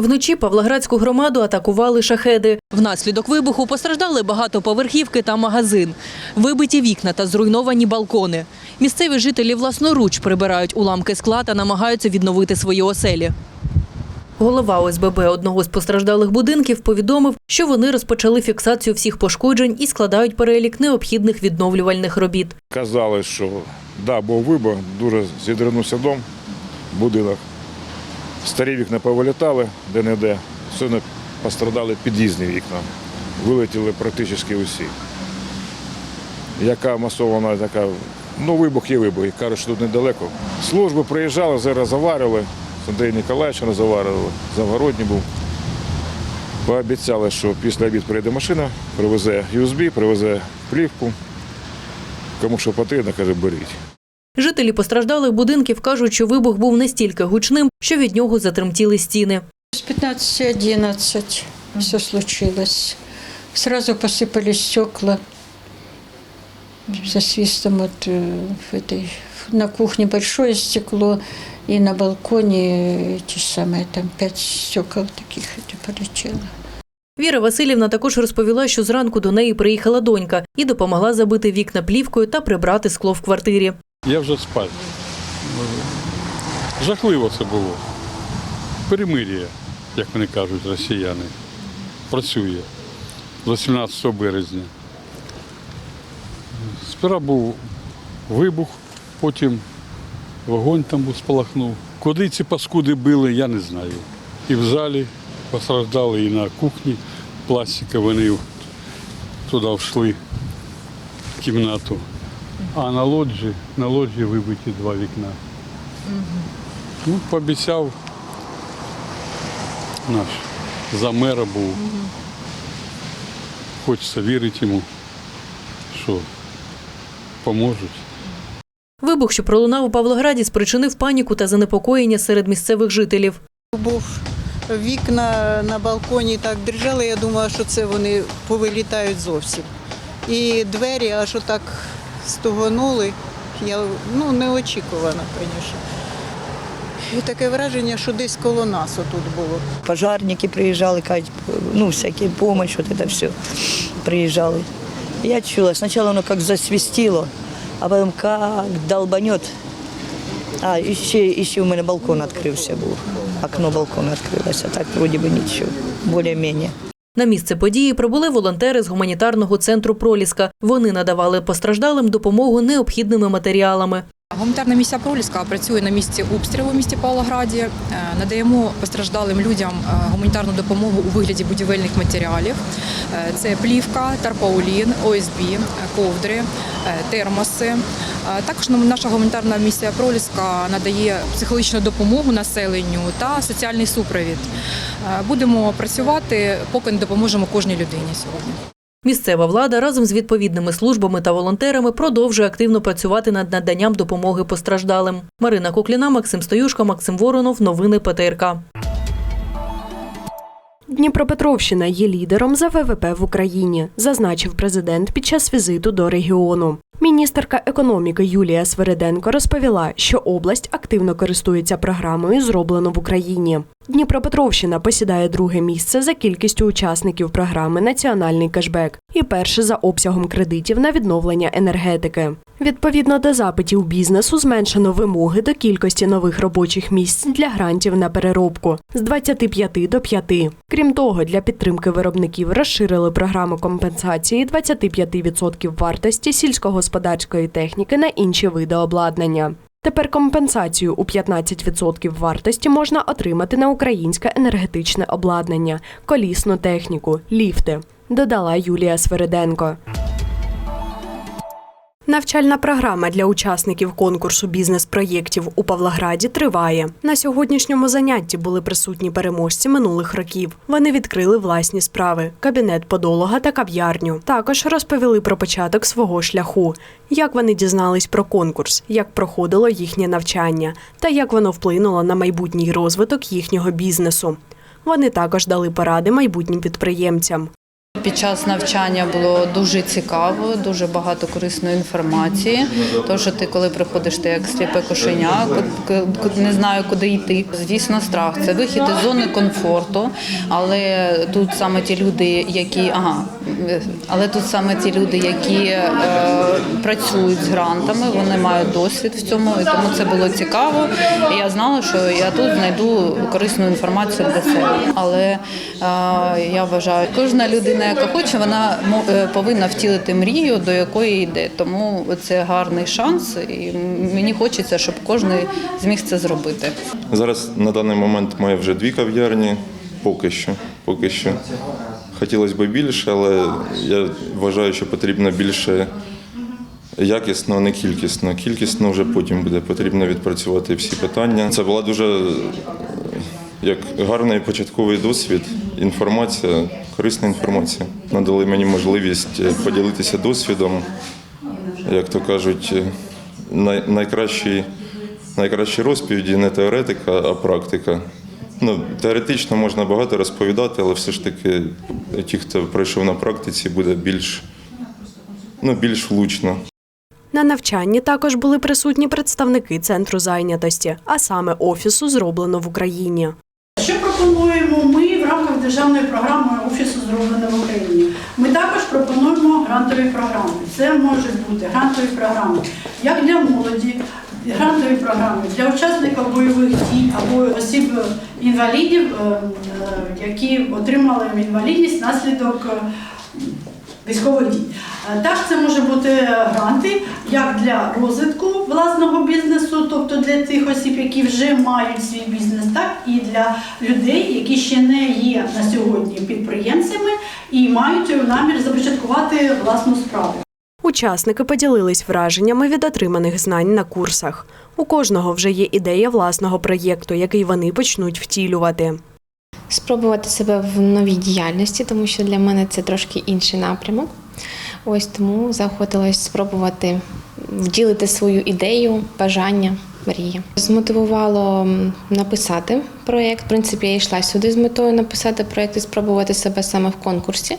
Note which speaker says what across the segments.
Speaker 1: Вночі Павлоградську громаду атакували шахеди. Внаслідок вибуху постраждали багатоповерхівки та магазин, вибиті вікна та зруйновані балкони. Місцеві жителі власноруч прибирають уламки скла та намагаються відновити свої оселі. Голова ОСББ одного з постраждалих будинків повідомив, що вони розпочали фіксацію всіх пошкоджень і складають перелік необхідних відновлювальних робіт.
Speaker 2: Казали, що да, був вибух, дуже зідринувся дом, будинок. Старі вікна повилітали де-не-де. Сьогодні пострадали під'їзні вікна. Вилетіли практично усі. Яка масована, така, ну вибух є вибух, кажуть, що тут недалеко. Служби приїжджали, зараз заварили. З Андрієм Ніколаєвичем заварили, Завгородній був. Пообіцяли, що після обід прийде машина, привезе USB, привезе плівку. Кому що потрібно, каже, беріть.
Speaker 1: Жителі постраждалих будинків кажуть, що вибух був настільки гучним, що від нього затремтіли стіни.
Speaker 3: С 15.11 все случилось. Сразу посыпались стекла со свистом вот э, в этой на кухне большое стекло и на балконе эти самые там пять стекол таких это полетело.
Speaker 1: Віра Васильівна також розповіла, що зранку до неї приїхала донька і допомогла забити вікна плівкою та прибрати скло в квартирі.
Speaker 4: Я вже спав. Жахливо це було. Перемир'я, як вони кажуть, росіяни. Працює з 18 березня. Сперва був вибух, потім вогонь там спалахнув. Куди ці паскуди били, я не знаю. І в залі постраждали, і на кухні пластика, вони туди вшли в кімнату. А на лоджі, на лоджі вибиті два вікна. Ну, пообіцяв наш за мера був. Хочеться вірити йому, що поможуть.
Speaker 1: Вибух, що пролунав у Павлограді, спричинив паніку та занепокоєння серед місцевих жителів.
Speaker 5: Був вікна на балконі так держали, я думала, що це вони повилітають зовсім. І двері аж отак стогонули. Я ну, неочікувано, звісно. І таке враження, що десь коло нас отут було.
Speaker 6: пожарники приезжали, кажуть, ну, всякие помощь, вот это все приезжали. Я чула, сначала оно как засвистело, а потом как долбанет. А, еще, еще у мене балкон відкрився був. Окно балкона відкрилося, так вроде бы нічого, більш-менш.
Speaker 1: На місце події прибули волонтери з гуманітарного центру Проліска. Вони надавали постраждалим допомогу необхідними матеріалами.
Speaker 7: Гуманітарна місія Проліска працює на місці обстрілу в місті Павлограді. Е, Надаємо постраждалим людям е, гуманітарну допомогу у вигляді будівельних матеріалів. Е, Це плівка, тарпаулін, ОСБ, ковдри, термоси. Також наша гуманітарна місія Проліска надає психологічну допомогу населенню та соціальний супровід. Будемо працювати, поки не допоможемо кожній людині сьогодні.
Speaker 1: Місцева влада разом з відповідними службами та волонтерами продовжує активно працювати над наданням допомоги постраждалим. Марина Кокліна, Максим Стоюшко, Максим Воронов. Новини ПТРК.
Speaker 8: Дніпропетровщина є лідером за ВВП в Україні, зазначив президент під час візиту до регіону. Міністерка економіки Юлія Свериденко розповіла, що область активно користується програмою Зроблено в Україні. Дніпропетровщина посідає друге місце за кількістю учасників програми Національний кешбек і перше за обсягом кредитів на відновлення енергетики. Відповідно до запитів бізнесу зменшено вимоги до кількості нових робочих місць для грантів на переробку з 25 до 5. Крім того, для підтримки виробників розширили програму компенсації 25% вартості сільськогосподарської техніки на інші види обладнання. Тепер компенсацію у 15% вартості можна отримати на українське енергетичне обладнання, колісну техніку, ліфти, додала Юлія Свериденко. Навчальна програма для учасників конкурсу бізнес-проєктів у Павлограді триває. На сьогоднішньому занятті були присутні переможці минулих років. Вони відкрили власні справи, кабінет подолога та кав'ярню. Також розповіли про початок свого шляху, як вони дізнались про конкурс, як проходило їхнє навчання та як воно вплинуло на майбутній розвиток їхнього бізнесу. Вони також дали поради майбутнім підприємцям.
Speaker 9: Під час навчання було дуже цікаво, дуже багато корисної інформації. Тому що ти, коли приходиш, ти як сліпе кошеня, не знаю, куди йти. Звісно, страх це вихід із зони комфорту. Але тут саме ті люди, які ага, але тут саме ті люди, які е, працюють з грантами, вони мають досвід в цьому, і тому це було цікаво. І я знала, що я тут знайду корисну інформацію для себе. Але е, я вважаю, кожна людина, яка хоче, вона е, повинна втілити мрію, до якої йде. Тому це гарний шанс, і мені хочеться, щоб кожен зміг це зробити.
Speaker 10: Зараз на даний момент маю вже дві кав'ярні. Поки що. Поки що. Хотілося б більше, але я вважаю, що потрібно більше якісно, а не кількісно. Кількісно вже потім буде потрібно відпрацювати всі питання. Це була дуже як гарний початковий досвід, інформація, корисна інформація. Надали мені можливість е, поділитися досвідом, як то кажуть, е, най, найкращий найкращі розповіді не теоретика, а практика. Ну, теоретично можна багато розповідати, але все ж таки ті, хто пройшов на практиці, буде більш, ну, більш влучно.
Speaker 8: На навчанні також були присутні представники центру зайнятості, а саме офісу зроблено в Україні.
Speaker 11: Що пропонуємо ми в програмою Офісу зроблено в Україні? Ми також пропонуємо грантові програми. Це можуть бути грантові програми як для молоді, грантові програми для учасників бойових дій або осіб інвалідів, е, е, які отримали інвалідність внаслідок е, військових дій. Е, Так, це може бути гранти як для розвитку власного бізнесу, тобто для тих осіб, які вже мають свій бізнес, так і для людей, які ще не є на сьогодні підприємцями і мають намір започаткувати власну справу.
Speaker 8: Учасники поділились враженнями від отриманих знань на курсах. У кожного вже є ідея власного проєкту, який вони почнуть втілювати.
Speaker 12: Спробувати себе в новій діяльності, тому що для мене це трошки інший напрямок. Ось тому заохотилась спробувати вділити свою ідею, бажання, мрії. Змотивувало написати проєкт. В принципі, я йшла сюди з метою написати проєкт і спробувати себе саме в конкурсі.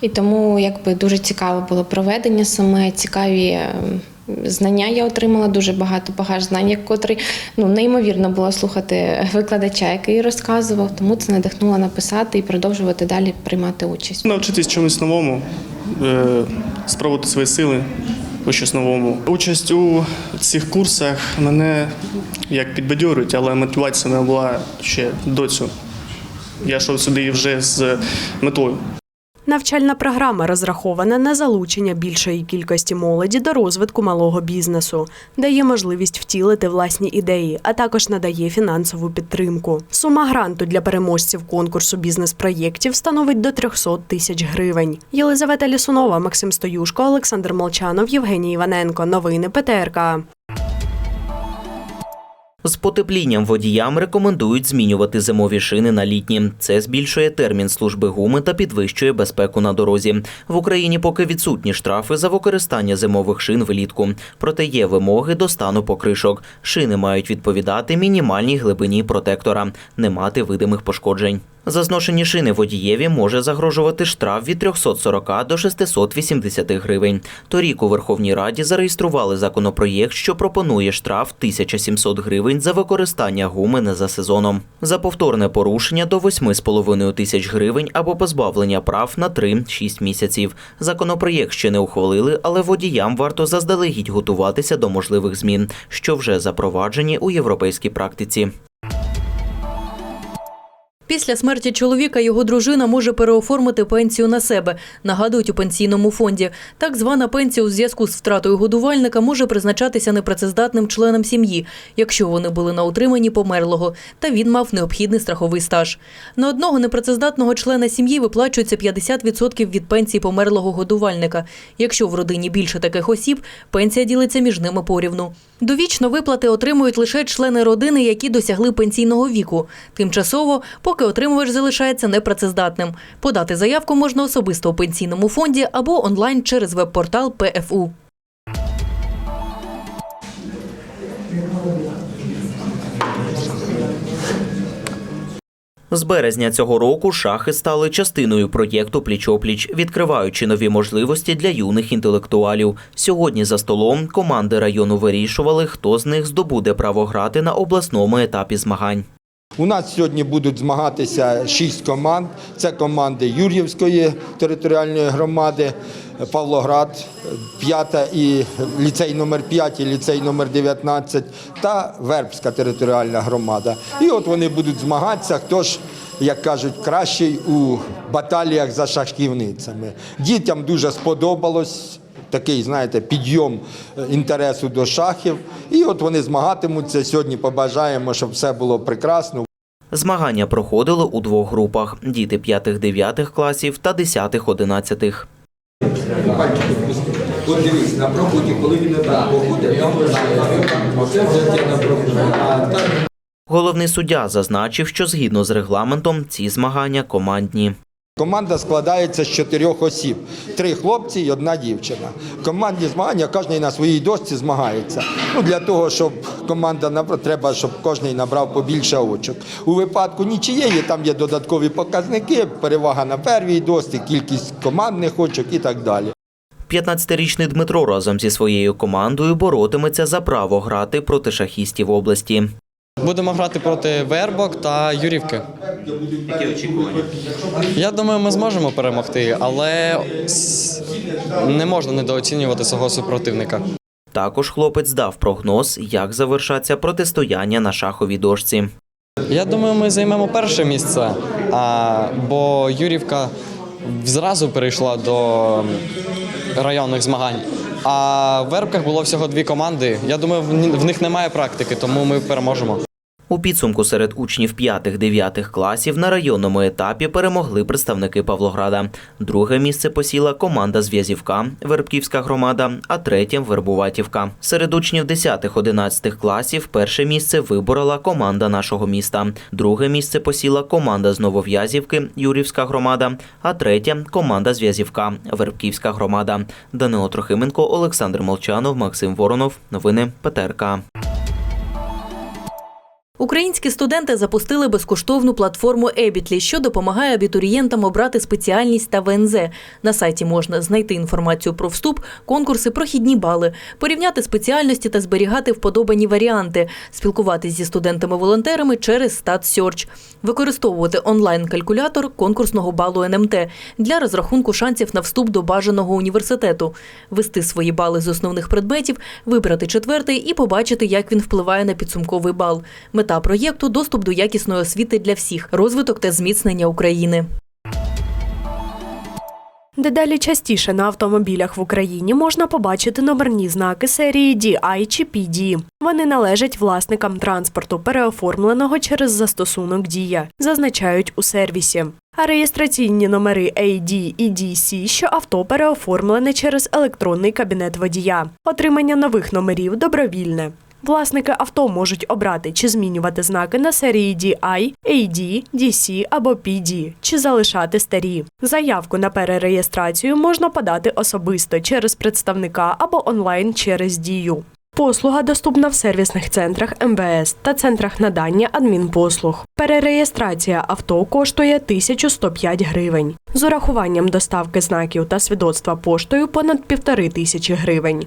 Speaker 12: І тому якби дуже цікаве було проведення, саме цікаві. Знання я отримала дуже багато багаж знань, котрий ну неймовірно було слухати викладача, який розказував. Тому це надихнуло написати і продовжувати далі приймати участь.
Speaker 13: Навчитись чомусь новому, е, спробувати свої сили у щось новому. Участь у цих курсах мене як підбадьорюють, але мотивація була ще до цього. Я йшов сюди вже з метою.
Speaker 8: Навчальна програма розрахована на залучення більшої кількості молоді до розвитку малого бізнесу, дає можливість втілити власні ідеї, а також надає фінансову підтримку. Сума гранту для переможців конкурсу бізнес-проєктів становить до 300 тисяч гривень. Єлизавета Лісунова, Максим Стоюшко, Олександр Молчанов, Євгеній Іваненко. Новини ПТРК.
Speaker 14: З потеплінням водіям рекомендують змінювати зимові шини на літні. Це збільшує термін служби гуми та підвищує безпеку на дорозі. В Україні поки відсутні штрафи за використання зимових шин влітку. Проте є вимоги до стану покришок. Шини мають відповідати мінімальній глибині протектора, не мати видимих пошкоджень. За зношені шини водієві може загрожувати штраф від 340 до 680 гривень. Торік у Верховній Раді зареєстрували законопроєкт, що пропонує штраф 1700 гривень за використання гуми не за сезоном. За повторне порушення до 8,5 тисяч гривень або позбавлення прав на 3-6 місяців. Законопроєкт ще не ухвалили, але водіям варто заздалегідь готуватися до можливих змін, що вже запроваджені у європейській практиці.
Speaker 1: Після смерті чоловіка його дружина може переоформити пенсію на себе, нагадують у пенсійному фонді. Так звана пенсія у зв'язку з втратою годувальника може призначатися непрацездатним членам сім'ї, якщо вони були на утриманні померлого, та він мав необхідний страховий стаж. На одного непрацездатного члена сім'ї виплачується 50% від пенсії померлого годувальника. Якщо в родині більше таких осіб, пенсія ділиться між ними порівну. Довічно виплати отримують лише члени родини, які досягли пенсійного віку. Тимчасово, поки отримувач залишається непрацездатним. Подати заявку можна особисто у пенсійному фонді або онлайн через веб-портал ПФУ.
Speaker 14: З березня цього року шахи стали частиною проєкту Пліч-опліч, відкриваючи нові можливості для юних інтелектуалів. Сьогодні за столом команди району вирішували, хто з них здобуде право грати на обласному етапі змагань.
Speaker 15: У нас сьогодні будуть змагатися шість команд. Це команди Юр'ївської територіальної громади, Павлоград, п'ята і ліцей номер 5 і ліцей номер 19 та Вербська територіальна громада. І от вони будуть змагатися, хто ж, як кажуть, кращий у баталіях за шахівницями. Дітям дуже сподобалось. Такий, знаєте, підйом е, інтересу до шахів. І от вони змагатимуться. Сьогодні побажаємо, щоб все було прекрасно.
Speaker 14: Змагання проходили у двох групах: діти 5-9 класів та 10-11.
Speaker 15: От дивись, на проході, коли він так походить, там оце взяття на проході.
Speaker 14: Головний суддя зазначив, що згідно з регламентом ці змагання командні.
Speaker 15: Команда складається з чотирьох осіб: три хлопці і одна дівчина. Командні змагання кожен на своїй дошці змагається. Ну для того, щоб команда набрала, треба, щоб кожен набрав побільше очок. У випадку нічиєї там є додаткові показники, перевага на первій дошці, кількість командних очок і так далі.
Speaker 14: 15-річний Дмитро разом зі своєю командою боротиметься за право грати проти шахістів області.
Speaker 16: Будемо грати проти Вербок та Юрівки. Які очікування? Я думаю, ми зможемо перемогти, але не можна недооцінювати свого супротивника.
Speaker 14: Також хлопець дав прогноз, як завершаться протистояння на шаховій дошці.
Speaker 16: Я думаю, ми займемо перше місце, а, бо Юрівка зразу перейшла до районних змагань. А в Вербках було всього дві команди. Я думаю, в них немає практики, тому ми переможемо.
Speaker 14: У підсумку серед учнів 5-9 класів на районному етапі перемогли представники Павлограда. Друге місце посіла команда Зв'язівка, Вербківська громада, а третє Вербуватівка. Серед учнів 10-11 класів перше місце виборола команда нашого міста. Друге місце посіла команда з Новов'язівки, Юрівська громада, а третє команда Зв'язівка, Вербківська громада. Данило Трохименко, Олександр Молчанов, Максим Воронов. Новини ПТРК.
Speaker 1: Українські студенти запустили безкоштовну платформу Ебітлі, що допомагає абітурієнтам обрати спеціальність та ВНЗ. На сайті можна знайти інформацію про вступ, конкурси, прохідні бали, порівняти спеціальності та зберігати вподобані варіанти, спілкуватись зі студентами-волонтерами через StatSearch, використовувати онлайн-калькулятор конкурсного балу НМТ для розрахунку шансів на вступ до бажаного університету, вести свої бали з основних предметів, вибрати четвертий і побачити, як він впливає на підсумковий бал. Мета проєкту доступ до якісної освіти для всіх, розвиток та зміцнення України.
Speaker 8: Дедалі частіше на автомобілях в Україні можна побачити номерні знаки серії DI чи PD. Вони належать власникам транспорту, переоформленого через застосунок Дія, зазначають у сервісі. А реєстраційні номери AD і DC, що авто переоформлене через електронний кабінет водія. Отримання нових номерів добровільне. Власники авто можуть обрати чи змінювати знаки на серії DI, AD, DC або PD, чи залишати старі. Заявку на перереєстрацію можна подати особисто через представника або онлайн через Дію. Послуга доступна в сервісних центрах МВС та центрах надання адмінпослуг. Перереєстрація авто коштує 1105 гривень. З урахуванням доставки знаків та свідоцтва поштою понад півтори тисячі гривень.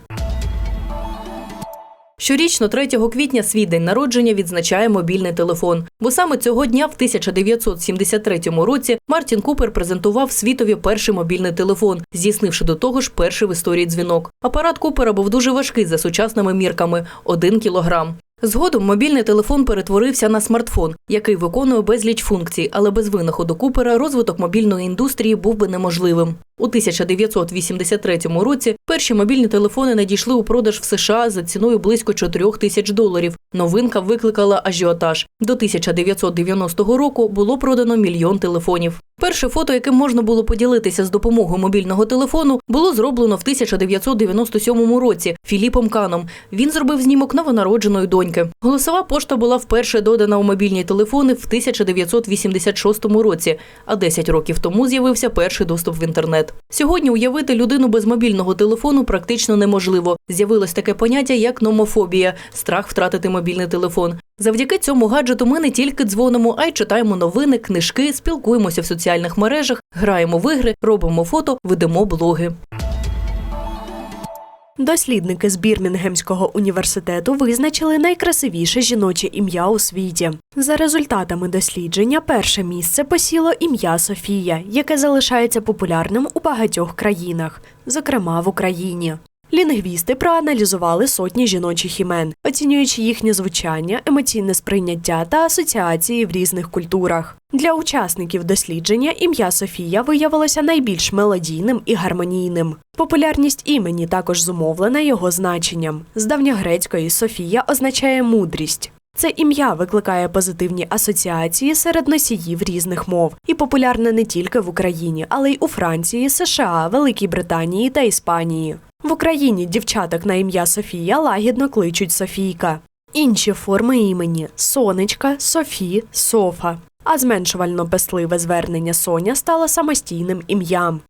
Speaker 1: Щорічно 3 квітня свій день народження відзначає мобільний телефон. Бо саме цього дня, в 1973 році, Мартін Купер презентував світові перший мобільний телефон, здійснивши до того ж перший в історії дзвінок. Апарат Купера був дуже важкий за сучасними мірками 1 кілограм. Згодом мобільний телефон перетворився на смартфон, який виконує безліч функцій, але без винаходу Купера розвиток мобільної індустрії був би неможливим. У 1983 році перші мобільні телефони надійшли у продаж в США за ціною близько 4 тисяч доларів. Новинка викликала ажіотаж. До 1990 року було продано мільйон телефонів. Перше фото, яким можна було поділитися з допомогою мобільного телефону, було зроблено в 1997 році Філіпом Каном. Він зробив знімок новонародженої доньки. Голосова пошта була вперше додана у мобільні телефони в 1986 році, а 10 років тому з'явився перший доступ в інтернет. Сьогодні уявити людину без мобільного телефону практично неможливо. З'явилось таке поняття як номофобія страх втратити мобільний телефон. Завдяки цьому гаджету ми не тільки дзвонимо, а й читаємо новини, книжки, спілкуємося в соціальних мережах, граємо в ігри, робимо фото, ведемо блоги.
Speaker 8: Дослідники з Бірмінгемського університету визначили найкрасивіше жіноче ім'я у світі. За результатами дослідження, перше місце посіло ім'я Софія, яке залишається популярним у багатьох країнах, зокрема в Україні. Лінгвісти проаналізували сотні жіночих імен, оцінюючи їхнє звучання, емоційне сприйняття та асоціації в різних культурах. Для учасників дослідження ім'я Софія виявилося найбільш мелодійним і гармонійним. Популярність імені також зумовлена його значенням. З давньогрецької Софія означає мудрість. Це ім'я викликає позитивні асоціації серед носіїв різних мов і популярне не тільки в Україні, але й у Франції, США, Великій Британії та Іспанії. В Україні дівчаток на ім'я Софія лагідно кличуть Софійка. Інші форми імені Сонечка, Софі, Софа. А зменшувально песливе звернення Соня стало самостійним ім'ям.